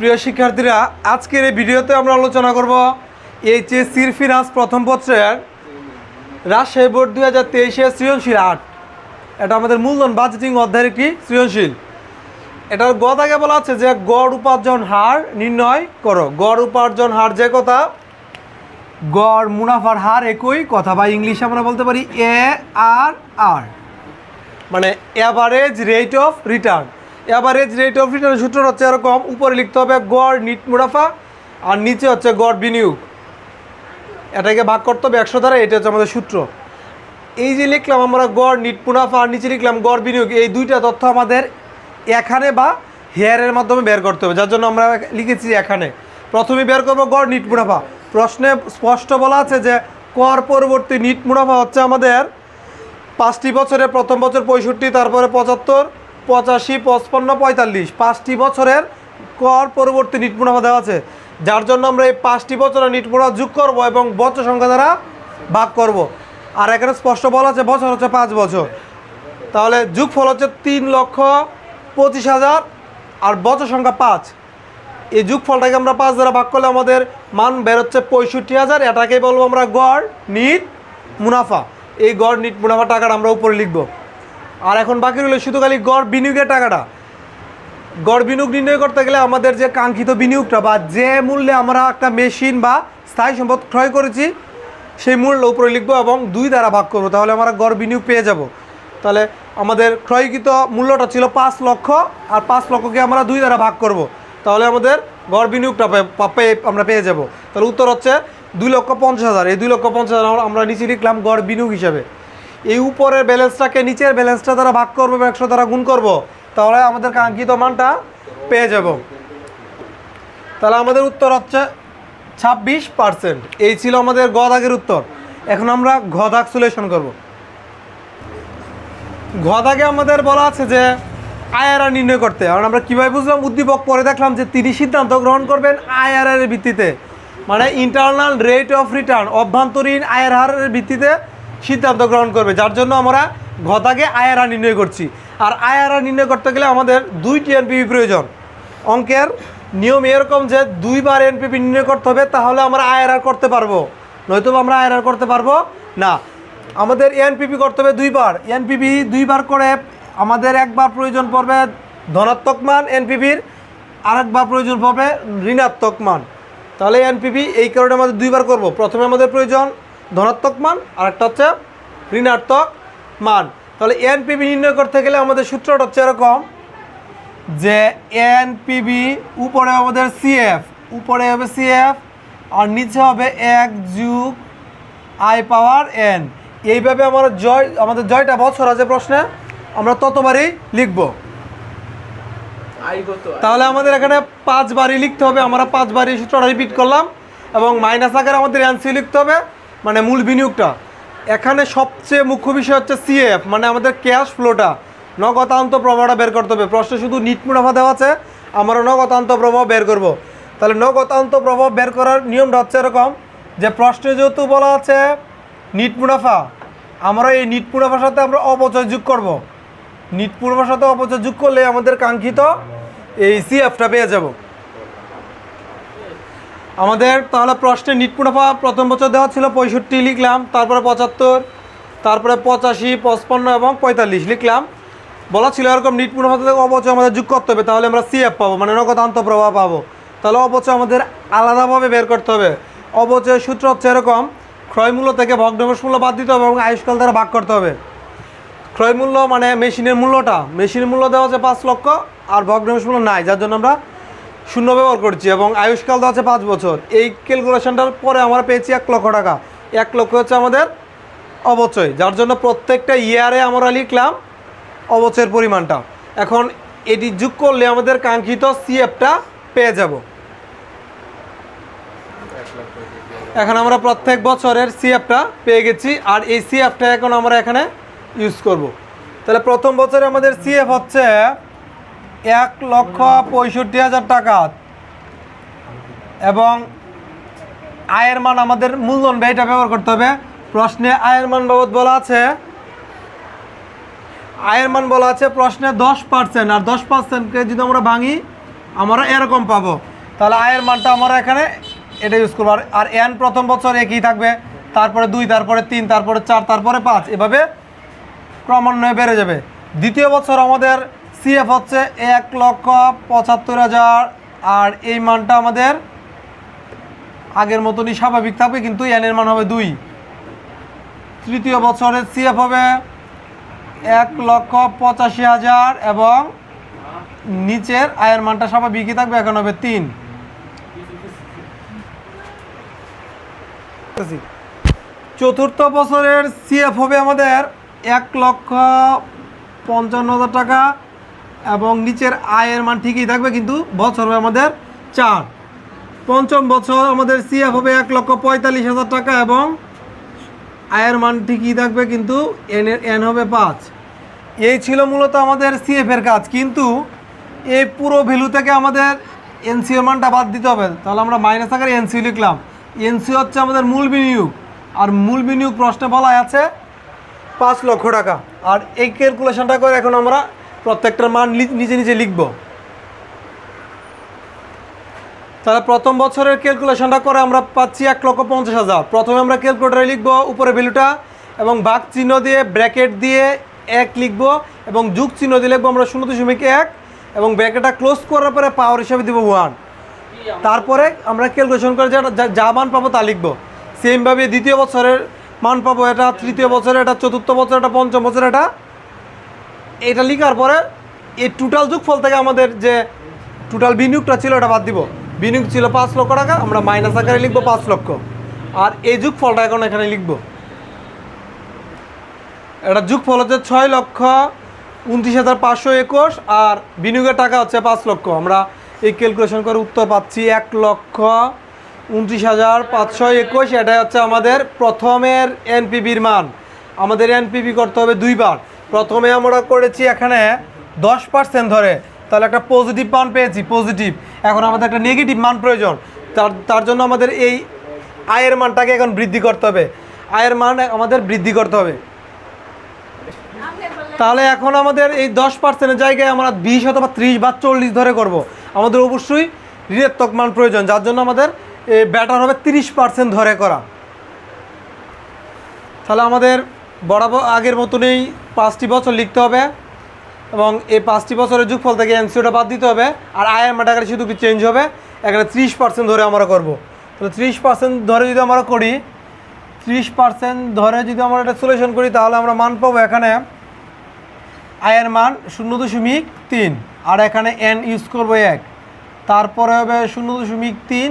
প্রিয় শিক্ষার্থীরা, আজকের এই ভিডিওতে আমরা আলোচনা করব এইচএসসির ফিনান্স প্রথম পত্রের রাজশাহী বোর্ড দুই হাজার তেইশের সৃজনশীল আট এটা আমাদের মূলধন বাজেটিং অধ্যায়ের একটি সৃজনশীল। এটার গদ আগে বলা আছে যে, গড় উপার্জন হার নির্ণয় করো। গড় উপার্জন হার যে কথা, গড় মুনাফার হার একই কথা বা ইংলিশে আমরা বলতে পারি এ আর আর মানে average rate of return average rate of রিটার্নের সূত্র হচ্ছে এরকম। উপরে লিখতে হবে গড়, নিট মুনাফা, আর নিচে হচ্ছে গড় বিনিয়োগ। এটাকে ভাগ করতে হবে একশো দ্বারা এটা হচ্ছে আমাদের সূত্র। এই যে লিখলাম আমরা গড়, নিট মুনাফা, আর নিচে লিখলাম গড় বিনিয়োগ, এই দুইটা তথ্য আমাদের এখানে বা হেয়ারের মাধ্যমে বের করতে হবে। যার জন্য আমরা লিখেছি এখানে। প্রথমে বের করব গড়, নিট মুনাফা। প্রশ্নে স্পষ্ট বলা আছে যে কর পরবর্তী নিট মুনাফা হচ্ছে আমাদের পাঁচটি বছরের প্রথম বছর পঁয়ষট্টি, তারপরে পঁচাত্তর পঁচাশি, পঁচপন্ন, পঁয়তাল্লিশ। পাঁচটি বছরের কর পরবর্তী নিট মুনাফা দেওয়া আছে। যার জন্য আমরা এই পাঁচটি বছরের নিট মুনাফা যোগ করব এবং বছর সংখ্যা দ্বারা ভাগ করব। আর এখানে স্পষ্ট বলা আছে, বছর হচ্ছে পাঁচ বছর। তাহলে যোগফল হচ্ছে তিন লক্ষ পঁচিশ হাজার আর বছর সংখ্যা পাঁচ। এই যোগফলটাকে আমরা পাঁচ দ্বারা ভাগ করলে আমাদের মান বেরোচ্ছে পঁয়ষট্টি হাজার। এটাকেই বলব আমরা গড় নিট মুনাফা। এই গড় নিট মুনাফা টাকাটা আমরা উপরে লিখব। আর এখন বাকি রইল শুধু খালি গড় বিনিয়োগের টাকাটা। গড় বিনিয়োগ নির্ণয় করতে গেলে আমাদের যে কাঙ্ক্ষিত বিনিয়োগটা বা যে মূল্যে আমরা একটা মেশিন বা স্থায়ী সম্পদ ক্রয় করেছি, সেই মূল্য উপরে লিখব এবং দুই দ্বারা ভাগ করব, তাহলে আমরা গড় বিনিয়োগ পেয়ে যাব। তাহলে আমাদের ক্রয়কৃত মূল্যটা ছিল পাঁচ লক্ষ, আর পাঁচ লক্ষকে আমরা দুই দ্বারা ভাগ করব। তাহলে আমাদের গড় বিনিয়োগটা পেয়ে আমরা পেয়ে যাব। তাহলে উত্তর হচ্ছে দুই লক্ষ পঞ্চাশ হাজার। এই দুই লক্ষ পঞ্চাশ হাজার আমরা- নিচে লিখলাম গড় বিনিয়োগ হিসাবে। এই উপরের ব্যালেন্সটাকে নিচের ব্যালেন্সটা দ্বারা ভাগ করব এবং একশো দ্বারা গুণ করব, তাহলে আমাদের কাঙ্ক্ষিত মানটা পেয়ে যাব। তাহলে আমাদের উত্তর হচ্ছে ছাব্বিশ পার্সেন্ট এই ছিল আমাদের গ দাগের উত্তর। এখন আমরা ঘ দাগ সলিউশন করব। ঘ দাগে আমাদের বলা আছে যে আইআরআর নির্ণয় করতে। কারণ আমরা কীভাবে বুঝলাম? উদ্দীপক পরে দেখলাম যে তিনি সিদ্ধান্ত গ্রহণ করবেন এর ভিত্তিতে। মানে ইন্টারনাল রেট অফ রিটার্ন অভ্যন্তরীণ আয়ের হারের ভিত্তিতে সিদ্ধান্ত গ্রহণ করবে, যার জন্য আমরা ঘতাকে আইআরআর নির্ণয় করছি। আর আইআরআর নির্ণয় করতে গেলে আমাদের দুইটি এনপিপি প্রয়োজন। অঙ্কের নিয়ম এরকম যে দুইবার এনপিপি নির্ণয় করতে হবে, তাহলে আমরা আইআরআর করতে পারব। নয়তো আমরা আইআরআর করতে পারব না। আমাদের এনপিপি করতে হবে দুইবার। এনপিপি দুইবার করে আমাদের একবার প্রয়োজন পড়বে ধনাত্মক মান এনপিপির আরেকবার প্রয়োজন পড়বে ঋণাত্মক মান। তাহলে এনপিপি এই কারণে আমাদের দুইবার করব। প্রথমে আমাদের প্রয়োজন ধনাত্মক মান আর একটা হচ্ছে ঋণাত্মক মান। তাহলে এনপিবি নির্ণয় করতে গেলে আমাদের সূত্রটা হচ্ছে এরকম যে এনপিবি উপরে আমাদের সিএফ উপরে হবে সিএফ আর নিচে হবে এক যুগ আই পাওয়ার এন। এইভাবে আমরা জয় আমাদের জয়টা বছর আছে প্রশ্নে আমরা ততবারই লিখব। তাহলে আমাদের এখানে পাঁচবারই লিখতে হবে আমরা পাঁচবারই সূত্রটা রিপিট করলাম এবং মাইনাস আকারে আমাদের এনসি লিখতে হবে। মানে মূল বিনিয়োগটা। এখানে সবচেয়ে মুখ্য বিষয় হচ্ছে সিএফ মানে আমাদের ক্যাশ ফ্লোটা নগতান্ত প্রবাহটা বের করতে হবে। প্রশ্নে শুধু নিট মুনাফা দেওয়া আছে, আমরা নগতান্ত প্রবাহ বের করব। তাহলে নগতান্ত প্রবাহ বের করার নিয়মটা হচ্ছে এরকম যে, প্রশ্নে যেহেতু বলা আছে নিট মুনাফা, আমরা এই নিট মুনাফার সাথে আমরা অপচয় যোগ করব। নিট মুনাফার সাথে অপচয় যোগ করলে আমাদের কাঙ্ক্ষিত এই সিএফটা পেয়ে যাব। আমাদের তাহলে প্রশ্নে নিট মুনাফা প্রথম বছর দেওয়া ছিল পঁয়ষট্টি, লিখলাম। তারপরে পঁচাত্তর, তারপরে পঁচাশি, পঁচপান্ন এবং পঁয়তাল্লিশ, লিখলাম। বলা ছিল এরকম নিট মুনাফা থেকে অপচয় আমাদের যোগ করতে হবে, তাহলে আমরা সিএফ পাবো মানে নগদ আন্তঃপ্রবাহ পাবো। তাহলে অবচয় আমাদের আলাদাভাবে বের করতে হবে। অপচয়ের সূত্র হচ্ছে এরকম, ক্রয় মূল্য থেকে ভগ্নাংশ মূল্য বাদ দিতে হবে এবং আয়ুষ্কাল দ্বারা ভাগ করতে হবে। ক্রয়মূল্য মানে মেশিনের মূল্যটা মেশিনের মূল্য দেওয়া হচ্ছে পাঁচ লক্ষ আর ভগ্নাংশ মূল্য নাই, যার জন্য আমরা শূন্য ব্যবহার করছি এবং আয়ুষ্কাল তো আছে পাঁচ বছর। এই ক্যালকুলেশনটার পরে আমরা পেয়েছি এক লক্ষ টাকা। এক লক্ষ হচ্ছে আমাদের অবচয়, যার জন্য প্রত্যেকটা ইয়ারে আমরা লিখলাম অবচয়ের পরিমাণটা। এখন এটি যোগ করলে আমাদের কাঙ্ক্ষিত সিএফটা পেয়ে যাব। এখন আমরা প্রত্যেক বছরের সিএফটা পেয়ে গেছি, আর এই সিএফটা এখন আমরা এখানে ইউজ করব। তাহলে প্রথম বছরে আমাদের সিএফ হচ্ছে এক লক্ষ পঁয়ষট্টি হাজার টাকা। এবং আয়ের মান আমাদের মূলধন ব্যয়টা ব্যবহার করতে হবে। প্রশ্নে আয়ের মান বাবদ বলা আছে, আয়ের মান বলা আছে প্রশ্নে দশ পার্সেন্ট। আর দশ পার্সেন্টকে যদি আমরা ভাঙি, আমরা এরকম পাবো। তাহলে আয়ের মানটা আমরা এখানে এটা ইউজ করব। আর- এন প্রথম বছর একই থাকবে। তারপরে দুই, তারপরে তিন, তারপরে চার, তারপরে পাঁচ। এভাবে ক্রমান্বয়ে বেড়ে যাবে। দ্বিতীয় বছর আমাদের সিএফ হচ্ছে এক লক্ষ পঁচাত্তর হাজার। আর এই মানটা আমাদের আগের মতনই স্বাভাবিক থাকবে, কিন্তু এনের মান হবে দুই। তৃতীয় বছরের সিএফ হবে এক লক্ষ পঁচাশি হাজার এবং নিচের আয়ের মানটা স্বাভাবিকই থাকবে, এখন হবে তিন। চতুর্থ বছরের সিএফ হবে আমাদের এক লক্ষ পঞ্চান্ন হাজার টাকা। এবং নিচের আয়ের মান ঠিকই থাকবে, কিন্তু বছর হবে আমাদের চার। পঞ্চম বছর আমাদের সিএফ হবে এক লক্ষ পঁয়তাল্লিশ হাজার টাকা এবং আয়ের মান ঠিকই থাকবে, কিন্তু এন এন হবে পাঁচ। এই ছিল মূলত আমাদের সিএফ এর কাজ, কিন্তু এই পুরো ভ্যালু থেকে আমাদের এনসিও মানটা বাদ দিতে হবে। তাহলে আমরা মাইনাস আকারে এনসিও লিখলাম। এনসিও হচ্ছে আমাদের মূল বিনিয়োগ, আর মূল বিনিয়োগ প্রশ্নে বলা আছে পাঁচ লক্ষ টাকা। আর এই ক্যালকুলেশনটা করে এখন আমরা প্রত্যেকটার মান নিজে নিজে লিখব। তাহলে প্রথম বছরের ক্যালকুলেশনটা করে আমরা পাচ্ছি এক লক্ষ পঞ্চাশ হাজার। প্রথমে আমরা ক্যালকুলেটারে লিখব উপরে ভ্যালুটা এবং ভাগ চিহ্ন দিয়ে ব্র্যাকেট দিয়ে এক লিখব এবং যুগ চিহ্ন দিয়ে লিখব আমরা শূন্য দশমিক এক এবং ব্র্যাকেটটা ক্লোজ করার পরে পাওয়ার হিসাবে দিব ওয়ান। তারপরে আমরা ক্যালকুলেশন করে যা- যা মান পাবো তা লিখব। সেমভাবে দ্বিতীয় বছরের মান পাবো এটা, তৃতীয় বছরে এটা, চতুর্থ বছর এটা, পঞ্চম বছর এটা এটা লিখার পরে এই টোটাল যোগফল থেকে আমাদের যে টোটাল বিনিয়োগটা ছিল, এটা বাদ দিব। বিনিয়োগ ছিল পাঁচ লক্ষ টাকা, আমরা মাইনাস আকারে লিখব পাঁচ লক্ষ। আর এই যোগফলটা এখন এখানে লিখব। এটা যোগফল হচ্ছে ছয় লক্ষ উনত্রিশ হাজার পাঁচশো একুশ, আর বিনিয়োগের টাকা হচ্ছে পাঁচ লক্ষ। আমরা এই ক্যালকুলেশন করে উত্তর পাচ্ছি এক লক্ষ উনত্রিশ হাজার পাঁচশো একুশ। এটা হচ্ছে আমাদের প্রথমের এনপিবির মান। আমাদের এনপিবি করতে হবে দুইবার। প্রথমে আমরা করেছি এখানে দশ পার্সেন্ট ধরে। তাহলে একটা পজিটিভ মান পেয়েছি পজিটিভ এখন আমাদের একটা নেগেটিভ মান প্রয়োজন। তার তার জন্য আমাদের এই আয়ের মানটাকে এখন বৃদ্ধি করতে হবে। আয়ের মান আমাদের বৃদ্ধি করতে হবে। তাহলে এখন আমাদের এই দশ পার্সেন্টের জায়গায় আমরা বিশ অথবা ত্রিশ বা চল্লিশ ধরে করব। আমাদের অবশ্যই ঋণাত্মক মান প্রয়োজন, যার জন্য আমাদের ব্যাটার হবে তিরিশ পার্সেন্ট ধরে করা। তাহলে আমাদের বরাবর আগের মতনই পাঁচটি বছর লিখতে হবে এবং এই পাঁচটি বছরের যুগফল থেকে এনসিওটা বাদ দিতে হবে আর আয়ের মাটাকারে শুধু চেঞ্জ হবে? এখানে ত্রিশ পার্সেন্ট ধরে আমরা করব। তাহলে ত্রিশ পার্সেন্ট ধরে যদি আমরা করি, ত্রিশ পার্সেন্ট ধরে যদি আমরা এটা সলিউশন করি, তাহলে আমরা মান পাবো এখানে আয়ের মান শূন্য দশমিক তিন আর এখানে এন ইউজ করব এক। তারপরে হবে শূন্য দশমিক তিন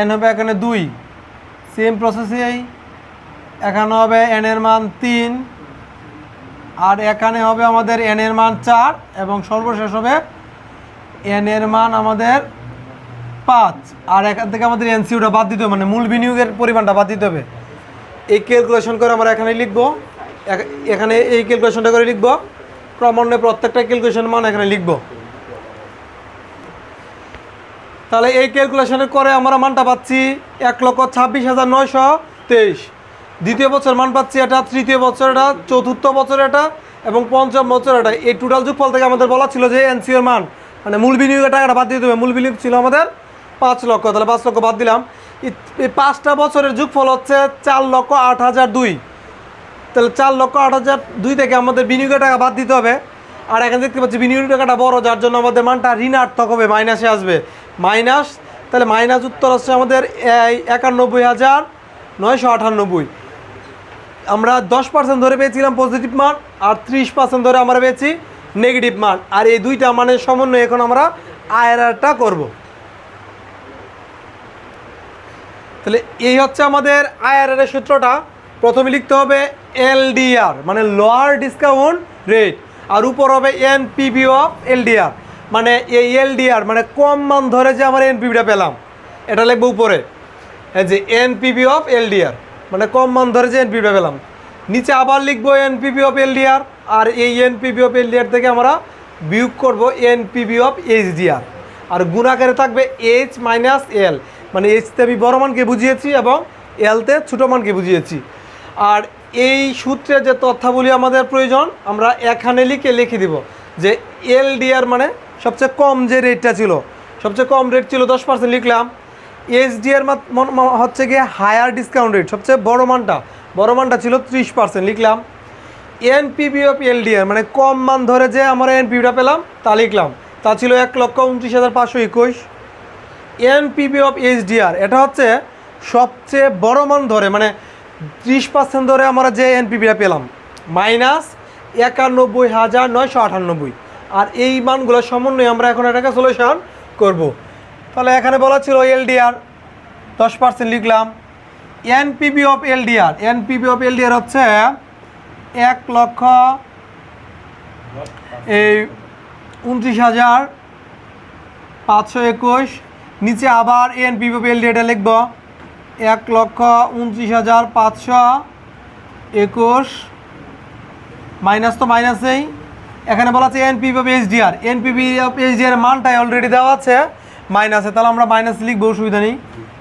এন হবে এখানে দুই। সেম প্রসেসেই এখানে হবে এন এর মান তিন, আর এখানে হবে আমাদের এন এর মান চার, এবং সর্বশেষ হবে এন এর মান আমাদের পাঁচ। আর এখান থেকে আমাদের এনসিউটা বাদ দিতে হবে মানে মূল বিনিয়োগের পরিমাণটা বাদ দিতে হবে। এই ক্যালকুলেশন করে আমরা এখানে লিখব, এখ- এখানে এই ক্যালকুলেশনটা করে লিখব, ক্রমান্বয়ে প্রত্যেকটা ক্যালকুলেশন মান এখানে লিখব। তাহলে এই ক্যালকুলেশনের করে আমরা মানটা পাচ্ছি এক লক্ষ ছাব্বিশ হাজার নয়শো তেইশ। দ্বিতীয় বছর মান পাচ্ছি এটা, তৃতীয় বছর এটা, চতুর্থ বছর এটা এবং পঞ্চম বছর এটা। এই টোটাল যোগফল থেকে আমাদের বলা ছিল যে এনসিওর মান মানে মূল বিনিয়োগের টাকাটা বাদ দিতে হবে। মূল বিনিয়োগ ছিল আমাদের পাঁচ লক্ষ, তাহলে পাঁচ লক্ষ বাদ দিলাম। এই- পাঁচটা বছরের যোগফল হচ্ছে চার লক্ষ আট হাজার দুই। তাহলে চার লক্ষ আট হাজার দুই থেকে আমাদের বিনিয়োগের টাকা বাদ দিতে হবে। আর এখানে দেখতে পাচ্ছি বিনিয়োগের টাকাটা বড়, যার জন্য আমাদের মানটা ঋণার্থক হবে, মাইনাসে আসবে। মাইনাস, তাহলে মাইনাস উত্তর হচ্ছে আমাদের একানব্বই হাজার নয়শো আটানব্বই। আমরা দশ পার্সেন্ট ধরে পেয়েছিলাম পজিটিভ মান আর ত্রিশ পার্সেন্ট ধরে আমরা পেয়েছি নেগেটিভ মান আর এই দুইটা মানের সমন্বয়ে এখন আমরা আয়রাটা করব। তাহলে এই হচ্ছে আমাদের এর সূত্রটা। প্রথমে লিখতে হবে এলডিআর মানে লোয়ার ডিসকাউন্ট রেট আর উপর হবে এনপিবি অফ এলডিআর মানে এই এলডিআর মানে কম মান ধরে যে আমরা এনপিবিটা পেলাম। এটা লিখব উপরে। যে এনপিবি অফ এলডিআর। মানে কম মান ধরে যে এনপিবিটা পেলাম। নিচে আবার লিখব এনপিবি অফ এলডিআর আর এই এনপিবি অফ এলডিআর থেকে আমরা বিয়োগ করব এনপিবি অফ এইচডিআর আর গুণাকারে থাকবে এইচ মাইনাস এল মানে এইচতে আমি বড় মানকে বুঝিয়েছি এবং এলতে ছোটো মানকে বুঝিয়েছি। আর এই সূত্রে যে তথ্যাবলী আমাদের প্রয়োজন, আমরা এখানে লিখে লিখে দিব যে এল ডিআর মানে সবচেয়ে কম যে রেটটা ছিল, সবচেয়ে কম রেট ছিল দশ পার্সেন্ট লিখলাম মাত- হচ্ছে গিয়ে হায়ার ডিসকাউন্ট রেট সবচেয়ে বড় মানটা। বড় মানটা ছিল ত্রিশ পার্সেন্ট লিখলাম। এনপিবি অফ এলডিআর মানে কম মান ধরে যে আমরা এনপিবিটা পেলাম, তা লিখলাম। তা ছিল এক লক্ষ উনত্রিশ হাজার পাঁচশো একুশ। এনপিবি অফ এইচডিআর এটা হচ্ছে সবচেয়ে বড় মান ধরে মানে ত্রিশ পার্সেন্ট ধরে আমরা যে এনপিবিটা পেলাম। মাইনাস একানব্বই হাজার নয়শো আটানব্বই। আর এই মানগুলো সমন্বয়ে আমরা এখন এটাকে সলিউশন করব। তাহলে এখানে বলা ছিল এলডিআর, দশ পার্সেন্ট লিখলাম। NPV of LDR, NPV of LDR হচ্ছে এক লক্ষ এই উনত্রিশ হাজার পাঁচশো একুশ। নিচে আবার এনপিবি অফ এলডিআরটা লিখব। এক লক্ষ উনত্রিশ হাজার পাঁচশো একুশ। মাইনাস তো মাইনাসেই। এখানে বলা আছে NPV of HDR NPV of HDR মানটাই already দেওয়া আছে। মাইনাসে তাহলে আমরা মাইনাস লিখব, অসুবিধা নেই।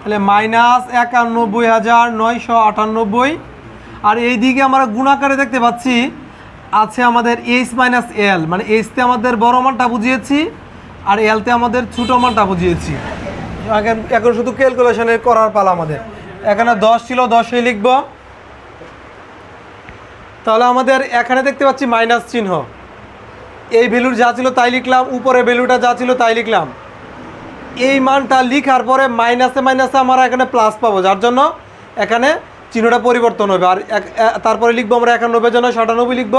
তাহলে মাইনাস একানব্বই হাজার নয়শো আটানব্বই। আর এই দিকে আমরা গুণাকারে দেখতে পাচ্ছি, আছে আমাদের এইচ মাইনাস এল মানে এইচতে আমাদের বড় মানটা বুঝিয়েছি, আর এলতে আমাদের ছোটো মানটা বুঝিয়েছি। এখন এখন শুধু ক্যালকুলেশনের করার পালা আমাদের। এখানে দশ ছিল, দশই লিখব। তাহলে আমাদের এখানে দেখতে পাচ্ছি মাইনাস চিহ্ন। এই ভ্যালুর যা ছিল তাই লিখলাম উপরে ভ্যালুটা যা ছিল তাই লিখলাম। এই মানটা লিখার পরে মাইনাসে মাইনাসে আমরা এখানে প্লাস পাবো, যার জন্য এখানে চিহ্নটা পরিবর্তন হবে। আর তারপরে লিখব আমরা একানব্বই জন্য সাতানব্বই লিখব।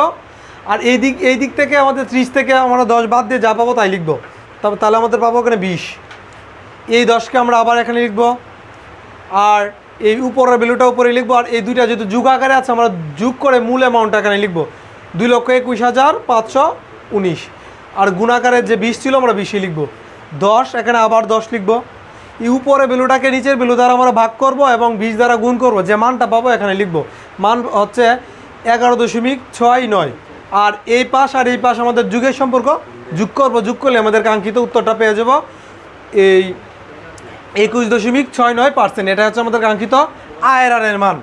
আর এই দিক এই দিক থেকে আমাদের ত্রিশ থেকে আমরা দশ বাদ দিয়ে যা পাবো তাই লিখব। তবে তাহলে আমাদের পাবো এখানে বিশ। এই দশকে আমরা আবার এখানে লিখব। আর এই উপরের ভ্যালুটা উপরে লিখব। আর এই দুইটা যেহেতু যুগ আকারে আছে, আমরা যুগ করে মূল অ্যামাউন্টটা এখানে লিখব। দুই লক্ষ একুশ হাজার পাঁচশো উনিশ। আর গুণাকারের যে বিশ ছিল, আমরা বিশই লিখব। দশ, এখানে আবার দশ লিখব। এই উপরে ভ্যালুটাকে নিচের ভ্যালু দ্বারা আমরা ভাগ করব এবং বিশ দ্বারা গুণ করব। যে মানটা পাবো এখানে লিখব। মান হচ্ছে এগারো দশমিক ছয় নয়। আর এই পাশ আর এই পাশ আমাদের যুগের সম্পর্ক। যোগ করব, যোগ করলে আমাদের কাঙ্ক্ষিত উত্তরটা পেয়ে যাব। এই একুশ দশমিক ছয় নয় পার্সেন্ট। এটা হচ্ছে আমাদের কাঙ্ক্ষিত আয়ের মান।